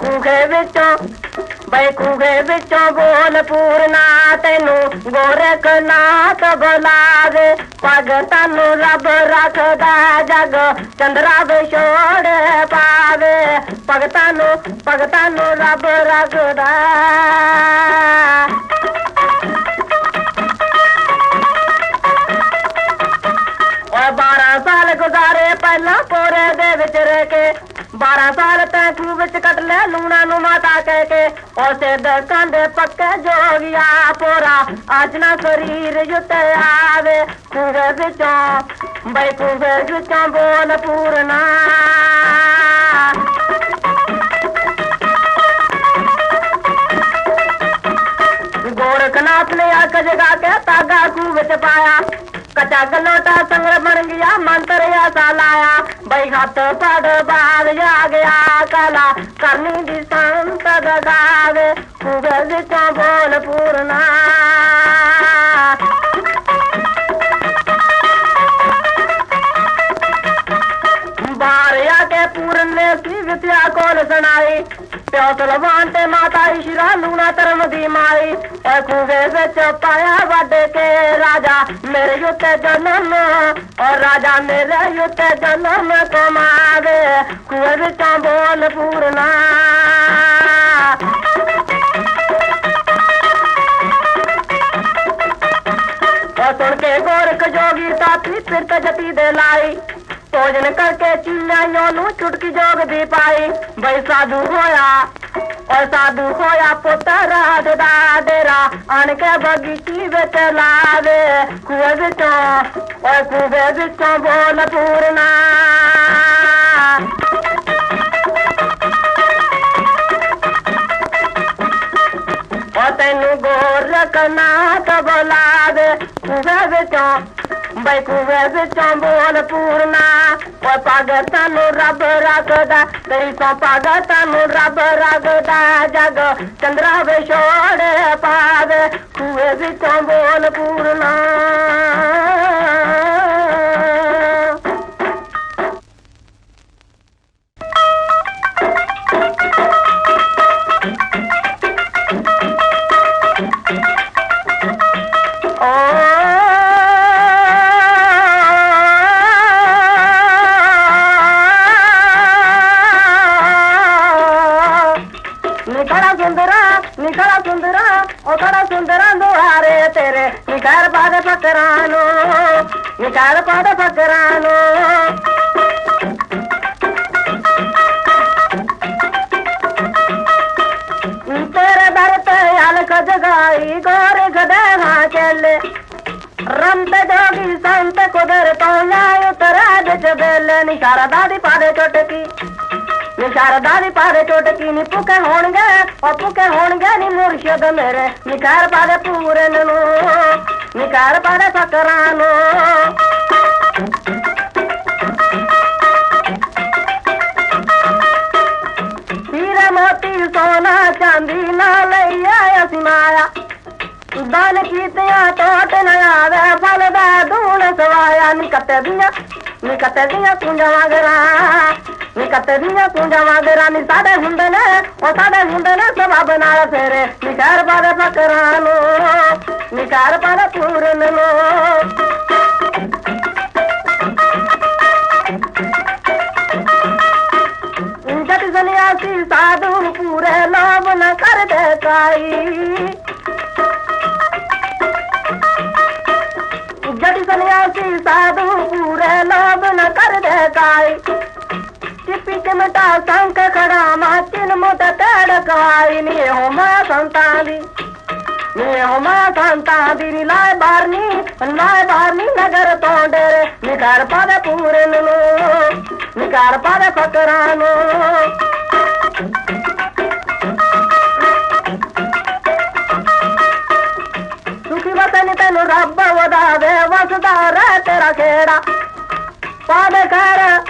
ਖੂਗੇ ਵਿੱਚੋਂ ਬਈ ਖੂਗੇ ਵਿੱਚੋਂ ਬੋਲ ਪੂਰਨਾ ਤੈਨੂੰ ਗੋਰਖ ਨਾਥ ਬੁਲਾਵੇ। ਪਗ ਤੈਨੂੰ ਰੱਬ ਰੱਖਦਾ ਜਗ, ਚੰਦਰਾ ਵਿਛੋੜ ਪਾਵੇ। ਭਗਤਾਂ ਨੂੰ ਭਗਤਾਂ ਨੂੰ ਰੱਬ ਰੱਖਦਾ। ਓ ਸਾਲ ਗੁਜ਼ਾਰੇ ਪਹਿਲਾਂ ਪੋਰੇ ਦੇ ਵਿੱਚ ਰਹਿ ਕੇ 12 ਸਾਲ ਕੱਟ ਲੈ ਲੂਣਾ ਨੂੰ ਮਾਤਾ ਕਹਿ ਕੇ ਉਸੇ ਦਰਕਾਂ ਦੇ ਪੱਕੇ ਜੋਗਿਆ ਪੋਰਾ। ਅੱਜ ਨਾ ਸਰੀਰ ਜੁੱਤੇ ਆਵੇ ਖੂਹ ਵਿੱਚੋਂ, ਬਈ ਖੂਹ ਵਿੱਚੋਂ ਬੋਲ ਪੂਰਨਾ। ਗੋਰਖਨਾਥ ਨੇ ਅੱਖ ਜਗਾ ਕੇ ਤਾਗਾ ਖੂਹ ਚ ਪਾਇਆ। ਕਚਾ ਗਲੋਟਾ ਸੰਗਰ ਬਣ ਗਿਆ, ਮੰਤਰ ਆਸਾ ਲਾਇਆ। ਬਈ ਹੱਥ ਪੜ ਬਾਦ ਜਾ ਔਰ ਰਾਜਾ ਜਨਮ ਕਮਾਵੇ ਖੂਵੇ ਵਿੱਚੋਂ ਬੋਲ ਪੂਰਨਾ। ਸੁਣ ਕੇ ਗੋਰਖ ਜੋਗੀ ਤਾਤੀ ਫਿਰਤ ਜਤੀ ਦੇ ਲਾਈ। ਭੋਜਨ ਕਰਕੇ ਚੀਨਾਈਆਂ ਨੂੰ ਚੁਟਕੀ ਜੋਗ ਦੀ ਪਾਈ। ਬਈ ਸਾਧੂ ਹੋਇਆ, ਓ ਸਾਧੂ ਹੋਇਆ ਪੁੱਤਰ ਰਾਜ ਦਾ ਡੇਰਾ। ਆਣ ਕੇ ਬਗੀਚੀ ਵਿੱਚ ਲਾਵੇ। ਖੂਹ ਵਿੱਚੋਂ ਓਏ ਖੂਹ ਵਿੱਚੋਂ ਬੋਲ ਪੂਰਨਾ ਓ ਤੈਨੂੰ ਗੋਰਖ ਨਾਥ ਬੁਲਾਵੇ ਖੂਹ ਵਿੱਚੋਂ ਬਈ ਖੂਹ ਵਿੱਚੋਂ ਪੂਰਨਾ ਓ ਭਗਤਾਂ ਨੂੰ ਰੱਬ ਰੱਖਦਾ, ਤੇਰੀ ਸੋ ਭਗਤਾਂ ਨੂੰ ਰੱਬ ਰੱਖਦਾ, ਜਗ ਚੰਦਰਾ ਵੇ ਛੋੜ ਪਾਵੇ, ਖੂਹ ਵਿੱਚੋਂ ਬੋਲ ਪੂਰਨਾ ਨਿਖਾਰ ਪਾਦ ਫਕਰਾਂ ਨੂੰ ਨਿਖਾਰ ਪਾਦ ਫਕਰਾਂ ਨੂੰ। ਤੇਰੇ ਦਰ ਤੇ ਹਲਕ ਜਗਾਈ, ਗੋਰ ਗਦੇ ਹਾਂ ਚੱਲੇ ਰੰਤ ਜੋਗੀ ਸੰਤ ਕੁਦਰ ਤੋਂ ਲਾਇ ਉਤਰਾ ਵਿੱਚ ਬੇਲੇ ਨਿਸ਼ਾਰਾ ਦਾਦੀ ਪਾਦੇ ਚੁਟਕੀ ਨੀ, ਭੁੱਖੇ ਹੋਣਗੇ, ਉਹ ਭੁੱਖੇ ਹੋਣਗੇ ਨੀ ਮੁਰਸ਼ਦ ਮੇਰੇ। ਨਿਕਾਰ ਪਾਦੇ ਪੂਰਨ ਨੂੰ ਨਿਕਾਰ ਪਾਦੇ ਫਕਰਾਂ ਨੂੰ। ਹੀਰੇ ਮੋਤੀ ਸੋਨਾ ਚਾਂਦੀ ਨਾ ਲਈ ਆਇਆ ਸੀ ਮਾਇਆ। ਦਾਨ ਕੀਤਿਆਂ ਟੋਟ ਨਾ ਆਵੇ, ਫਲ ਦਾ ਦੂਣ ਸਵਾਇਆ। ਨਿਕਟ ਦੀਆਂ ਨਿਕਟ ਦੀਆਂ ਕੁੰਜਾਂ ਵਾਂਗਰਾ ਨਿਕਟ ਦੀਆਂ ਕੁੰਜਾਂ ਵਾਂਗਰਾ ਨੀ ਸਾਡੇ ਹੁੰਦੇ ਨੇ, ਉਹ ਸਾਡੇ ਹੁੰਦੇ ਨੇ ਸਬਬ ਨਾਲ ਫੇਰੇ ਨਿਕਾਰ ਪਾਦੇ ਫਕਰਾਂ ਨੂੰ ਨਿਕਾਰ ਪਾਦੇ ਪੂਰਨ ਨੂੰ। ਜਟ ਸਨਿਆਸੀ ਸਾਧੂ ਪੂਰੇ ਲੋਭ ਨ ਕਰਦੇ ਕਾਈ ਜਟ ਸਨਿਆਸੀ ਸਾਧੂ ਪੂਰੇ ਲੋਭ ਨ ਕਰਦੇ ਕਾਈ ਹੋ ਮਾ ਸੰਤਾਂ ਦੀ ਨੀ ਲਾਏ ਬਾਰਨੀ ਲਾਏ ਬਾਰਨੀ ਨਗਰ ਤੋਂ ਡੇਰੇ ਨਿਕਾਰ ਪਾਦੇ ਪੂਰਨ ਨੂੰ ਨਿਕਾਰ ਪਾਦੇ ਫਕਰਾਂ ਨੂੰ ਸੁਖੀ ਵਤਨ ਤੈਨੂੰ ਰੱਬ ਵਧਾਵੇ ਵਸਦਾ ਰਹਿ ਤੇਰਾ ਖੇੜਾ ਪਾਦੇ ਕਰ ਪਾਦੇ ਕਰ ਕਿਵੇਂ ਦੇ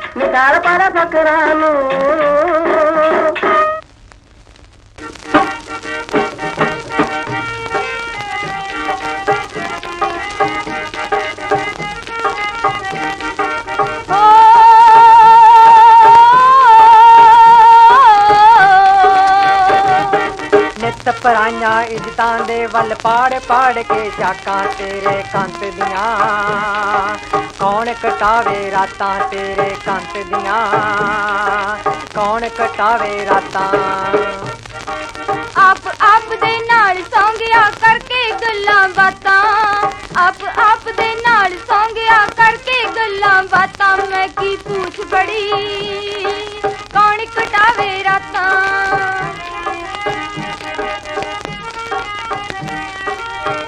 ਘਰ ਪਾਦੇ ਫਕਰਾਂ ਪਰਾਈਆਂ ਇੱਜ਼ਤਾਂ ਦੇ ਵੱਲ ਪਾੜ ਪਾੜ ਕੇ ਚਾਕਾਂ ਤੇਰੇ ਕੰਤ ਦੀਆਂ। ਕੌਣ ਕਟਾਵੇ ਰਾਤਾਂ ਤੇਰੇ ਕੰਤ ਦੀਆਂ? ਕੌਣ ਕਟਾਵੇ ਰਾਤਾਂ? ਆਪ ਆਪ ਦੇ ਨਾਲ ਸੌਂਗਿਆ ਕਰਕੇ ਗੱਲਾਂ ਬਾਤਾਂ। ਆਪ ਆਪ ਦੇ ਨਾਲ ਸੌਂਗਿਆ ਕਰਕੇ ਗੱਲਾਂ ਬਾਤਾਂ। ਮੈਂ ਕੀ ਪੁੱਛ ਬੜੀ? ਕੌਣ ਕਟਾਵੇ ਰਾਤਾਂ?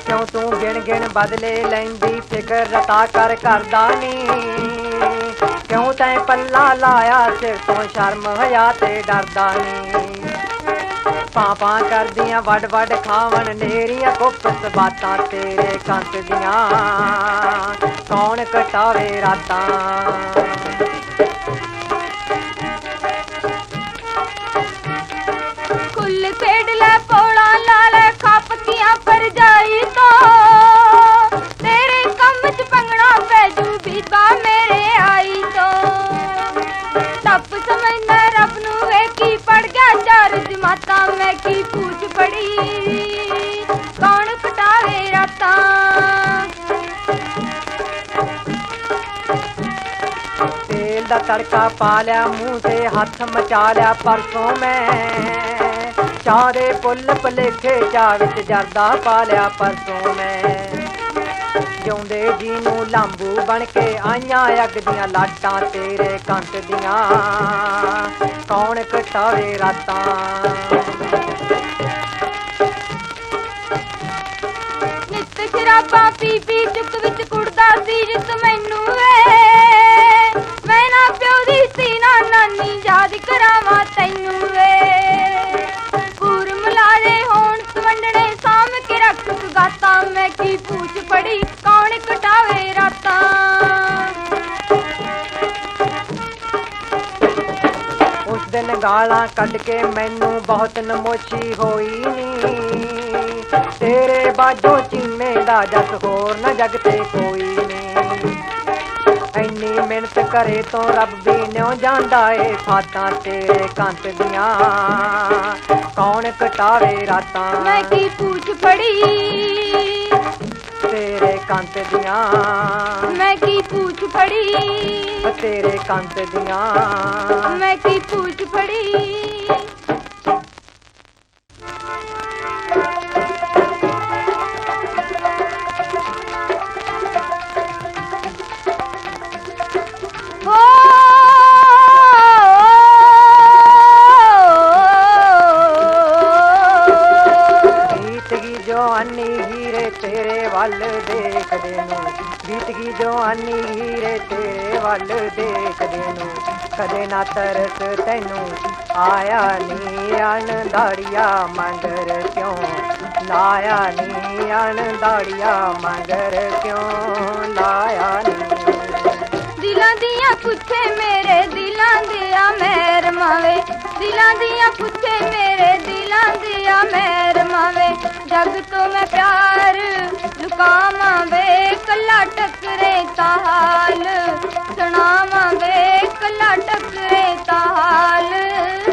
ਕਿਉਂ ਤੂੰ ਗਿਣ ਗਿਣ ਬਦਲੇ ਲੈਂਦੀ ਫਿਕਰ ਰਤਾ ਕਰ ਕਰਦਾ ਨੀ ਕਿਉਂ ਤੈਂ ਪੱਲਾ ਲਾਇਆ ਸਿਰ ਤੋਂ ਸ਼ਰਮ ਹਯਾ ਤੇ ਡਰਦਾ ਨੀ ਪਾਪਾਂ ਕਰਦੀਆਂ ਵੱਡ ਵੱਡ ਖਾਵਣ, ਨੇਰੀਆਂ ਗੁਪਤ ਬਾਤਾਂ ਤੇਰੇ ਕੰਤ ਦੀਆਂ। ਕੌਣ ਕਟਾਵੇ ਰਾਤਾਂ? ਦਾ ਤੜਕਾ ਪਾ ਲਿਆ, ਮੂੰਹ ਤੇ ਹੱਥ ਮਚਾ ਲਿਆ, ਪਰਸੋਂ ਮੈਂ ਚਾਹ ਦੇ ਪੁੱਲ ਭਲੇਖੇ ਚਾਹ ਵਿੱਚ ਜਰਦਾ ਪਾ ਲਿਆ, ਪਰਸੋਂ ਮੈਂ ਜਿਉਂਦੇ ਜੀ ਨੂੰ ਲਾਂਬੂ ਬਣ ਕੇ ਆਈਆਂ ਅੱਗ ਦੀਆਂ ਲਾਟਾਂ ਤੇਰੇ ਕੰਤ ਦੀਆਂ। ਕੌਣ ਕਟਾਵੇ ਰਾਤਾਂ? ਨਿੱਤ ਸ਼ਰਾਬਾਂ ਪੀ ਪੀ ਚੁੱਕ ਵਿੱਚ ਕੁੜਦਾ ਸੀ ਜਿਸ ਮੈਨੂੰ ਵੇ। ਨਾ ਯਾਦ ਕਰਾਵਾਂ ਤੈਨੂੰ ਵੇ। ਪੂਰ ਮਲਾਰੇ ਹੋਣ ਸਵੰਡਣੇ ਸਾਮ ਕੇ ਰੱਖ ਗਾਤਾ ਮੈਂ ਕੀ ਪੂਛ ਪੜੀ, ਕੌਣ ਕਟਾਵੇ ਰਾਤਾਂ? ਉਸ ਦਿਨ ਗਾਲਾਂ ਕੱਢ ਕੇ ਮੈਨੂੰ ਬਹੁਤ ਨਮੋਸ਼ੀ ਹੋਈ ਨੀ। ਤੇਰੇ ਬਾਝੋਂ ਚੀਨੇ ਦਾ ਜਸ ਹੋਰ ਨਾ ਜਗ ਤੇ ਕੋਈ ਨੀ। ਐਨੀ ਮਿਹਨਤ ਕਰੇ ਤੋਂ ਰੱਬ ਵੀ ਨਿਉ ਜਾਂਦਾ ਏ ਫਾਤਾਂ ਤੇਰੇ ਕੰਤ ਦੀਆਂ। ਕੌਣ ਕਟਾਵੇ ਰਾਤਾਂ? ਮੈਂ ਕੀ ਪੂਛ ਪੜੀ ਤੇਰੇ ਕੰਤ ਦੀਆਂ। ਮੈਂ ਕੀ ਪੂਛ ਪੜੀ ਤੇਰੇ ਕੰਤ ਦੀਆਂ। ਮੈਂ ਕੀ ਪੂਛ ਪੜੀ ਹੀਰੇ ਤੇਰੇ ਵੱਲ ਦੇਖਦੇ ਨੂੰ। ਬੀਤ ਗਈ ਜਵਾਨੀ ਹੀਰੇ ਤੇਰੇ ਵੱਲ ਦੇਖਦੇ ਨੂੰ। ਕਦੇ ਨਾ ਤਰਸ ਤੈਨੂੰ, ਆਇਆ ਨੀ ਅਣ ਦਾੜੀਆ ਮੰਗਰ ਕਿਉਂ? ਲਾਇਆ ਨੀ ਅਣ ਦਾੜੀਆ ਮੰਗਰ ਕਿਉਂ? ਲਾਇਆ ਨੀ। ਦਿਲਾਂ ਦੀਆਂ ਪੁੱਛੇ ਮੇਰੇ ਦਿਲਾਂ ਦੀਆਂ ਮੈਰ ਮਾਵੇ ਦਿਲਾਂ ਦੀਆਂ ਪੁੱਛੇ ਮੇਰੇ ਦਿਲਾਂ ਦੀਆਂ ਮੈਰ ਮਾਵੇ ਜਗ ਤੋਂ ਮੈਂ ਪਿਆਰ ਲੁਕਾਵਾਂ ਵੇ ਕੱਲਾ ਟਕਰੇ ਤਾਂ ਸੁਣਾਵਾਂ ਵੇ ਕੱਲਾ ਟਕਰੇ ਤਾਂ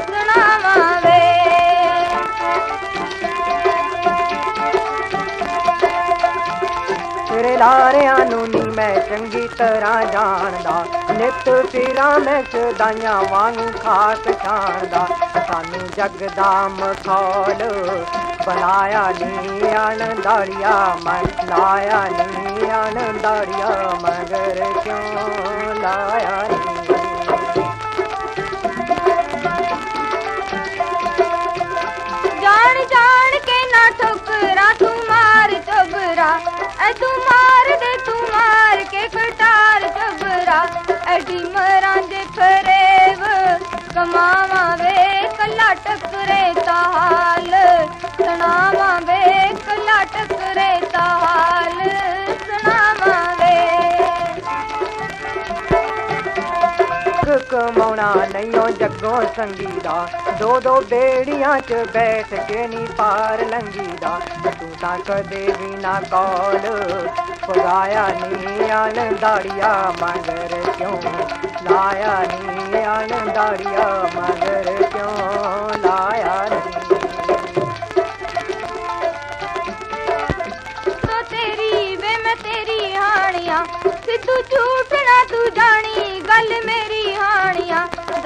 ਸੁਣਾਵਾਂ ਵੇ। ਤੇਰੇ ਲਾਰਿਆਂ ਨੂੰ ਨੀ ਮੈਂ ਚੰਗੀ ਤਰ੍ਹਾਂ ਜਾਣਦਾ। ਨਿਤ ਤੇਰਾ ਮੈਂ ਸਦਾਈਆਂ ਵਾਂਗ ਖਾਸ ਛਾਣਦਾ ਸਾਨੂੰ ਜਗ ਦਾ ਮਖੌਲ ਬਣਾਇਆ ਨੀ ਅਣਦਾੜੀਆ ਮੈਂ ਲਾਇਆ ਨੀ ਅਣਦਾੜੀਆ, ਮਗਰ ਕਿਉਂ ਲਾਇਆ ਨੀ? ਜਾਣ ਜਾਣ ਕੇ ਨਾ ਠੋਕਰਾ, ਤੂੰ ਮਾਰ ਚੋਬਰਾ ਐ ਤੂੰ ਮਾਰ ਦੇ, ਤੂੰ ਮਾਰ ਕੇ ਕਟਾਰ ਚੋਬਰਾ ਐਡੀ ਮਰਾਂ ਦੇ ਫਰੇਵ ਕਮਾਵਾਂ ਵੇ ਕੱਲਾ ਟਕਰੇ ਤਾਂ ਜਾਣਾ ਨਹੀਂਓ ਜੱਗੋਂ ਸੰਗੀਦਾ। ਦੋ ਦੋ ਬੇੜੀਆਂ 'ਚ ਬੈਠ ਕੇ ਨੀ ਪਾਰ ਲੰਗੀਦਾ ਤੂੰ ਤਾਂ ਕਦੇ ਵੀ ਨਾ ਕੌਲ ਪਗਾਇਆ ਨੀ ਆਣ ਦਾੜੀਆ ਮਗਰ ਕਿਉਂ? ਲਾਇਆ ਨੀ ਆਣ ਦਾੜੀਆ ਮਗਰ ਕਿਉਂ? ਲਾਇਆ ਨੀ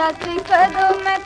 ਹਾਣੀਆਂ ਦੱਸ ਕਦੋਂ ਮੈਂ